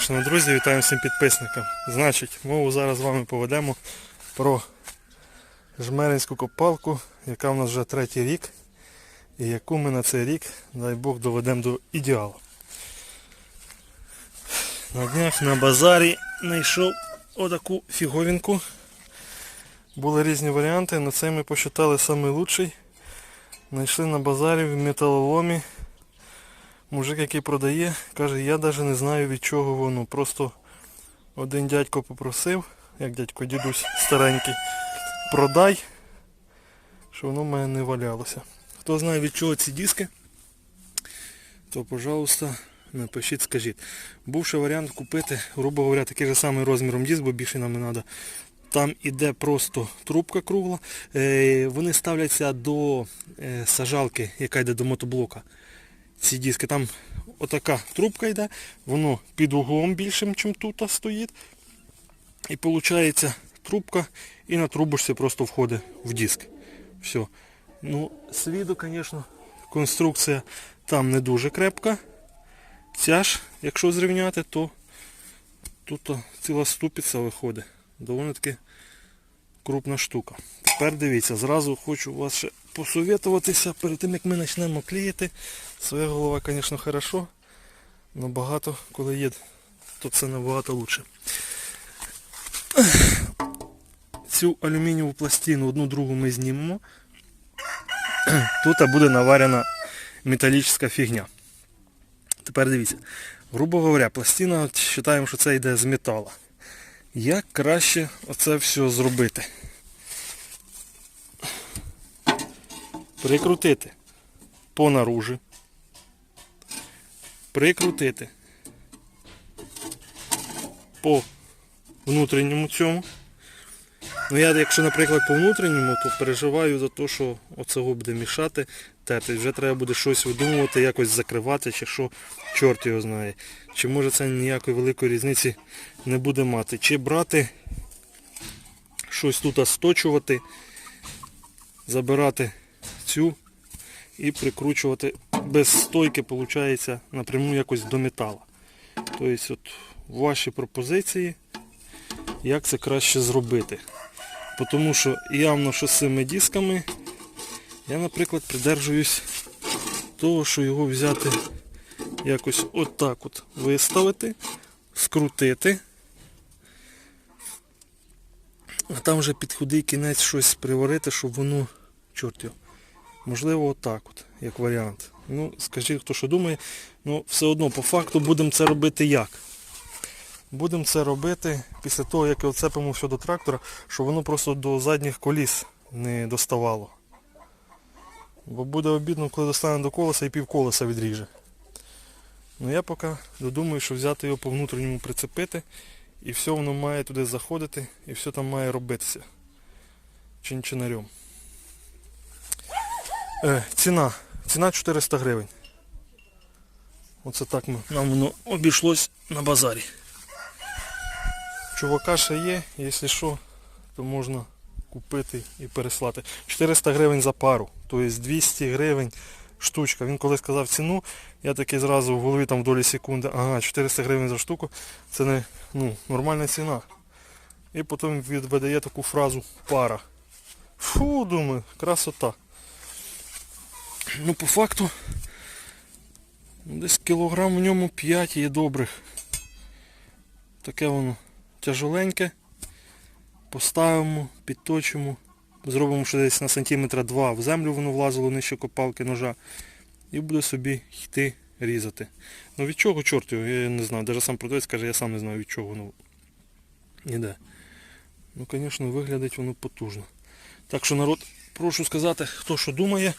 Шановні друзі, вітаю всім підписникам. Значить, мову зараз з вами поведемо про жмеринську копалку, яка в нас вже третій рік, і яку ми на цей рік, дай Бог, доведемо до ідеалу. На днях на базарі знайшов отаку фіговінку. Були різні варіанти, але цей ми посчитали найкращий. Знайшли на базарі в металоломі. Мужик, який продає, каже, я навіть не знаю від чого воно. Просто один дядько попросив, як дядько дідусь старенький, продай, щоб воно в мене не валялося. Хто знає від чого ці диски, то, пожалуйста, напишіть, скажіть. Був варіант купити, грубо говоря, такий же самий розміром диск, бо більше нам не треба. Там іде просто трубка кругла. Е, вони ставляться до е, сажалки, яка йде до мотоблока. Ці диски. Там отака трубка йде, воно під углом більшим, ніж тут стоїть. І виходить трубка і на трубочці просто входить в диск. Все. Ну, з виду, звісно, конструкція там не дуже крепка. Ця ж, якщо зрівняти, то тут ціла ступиця виходить. Доволі таки крупна штука. Тепер дивіться, зразу хочу вас ще посовітуватися перед тим як ми почнемо клеїти. Своя голова, звісно, хорошо, але багато коли є, то це набагато краще. Цю алюмінієву пластину одну другу ми знімемо. Тут буде наварена металічна фігня. Тепер дивіться. Грубо говоря, пластина, вважаємо, що це йде з металу. Як краще оце все зробити? Прикрутити по наружі. Прикрутити по внутрішньому цьому. Ну я, якщо, наприклад, по внутрішньому, то переживаю за те, що оцього буде мішати, терти. Вже треба буде щось видумувати, якось закривати, чи що, чорт його знає. Чи може це ніякої великої різниці не буде мати. Чи брати, щось тут сточувати, забирати цю і прикручувати без стойки, виходить, напряму якось до металу. Тобто от ваші пропозиції, як це краще зробити. Тому що явно, що з цими дисками я, наприклад, придержуюсь того, що його взяти якось отак от виставити, скрутити. А там вже під худий кінець щось приварити, щоб воно, чорт його, можливо отак от, як варіант. Ну, скажіть, хто що думає, ну все одно по факту будемо це робити як? Будемо це робити після того, як оцепимо все до трактора, щоб воно просто до задніх коліс не доставало. Бо буде обідно, коли достане до колеса і пів колеса відріже. Ну я поки додумаю, що взяти його по внутрішньому прицепити і все воно має туди заходити і все там має робитися. Чинчинарем. Е, ціна. Ціна 400 гривень. Оце так ми, нам воно обійшлось на базарі. Чувака ще є, якщо що, то можна купити і переслати. 400 гривень за пару, тобто 200 гривень штучка. Він коли сказав ціну, я такий зразу в голові там в долі секунди, ага, 400 гривень за штуку, це не ну, нормальна ціна. І потім він видає таку фразу пара. Фу, думаю, красота. Ну по факту десь кілограм в ньому 5 є добрих. Таке воно тяжеленьке. Поставимо, підточимо, зробимо ще десь на сантиметра 2 в землю воно влазило нижче копалки ножа. І буде собі йти різати. Ну від чого чорт його, я не знаю. Навіть сам продавець каже, я сам не знаю від чого воно іде. Ну звісно виглядить воно потужно. Так що народ, прошу сказати, хто що думає,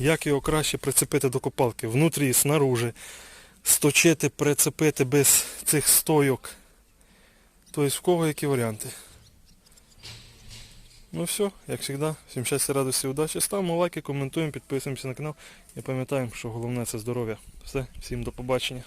як його краще прицепити до копалки. Внутрі, снаружи. Сточити, прицепити без цих стойок. Тобто в кого які варіанти. Ну все, як завжди, всім щастя, радості, удачі. Ставимо лайки, коментуємо, підписуємося на канал і пам'ятаємо, що головне це здоров'я. Все, всім до побачення.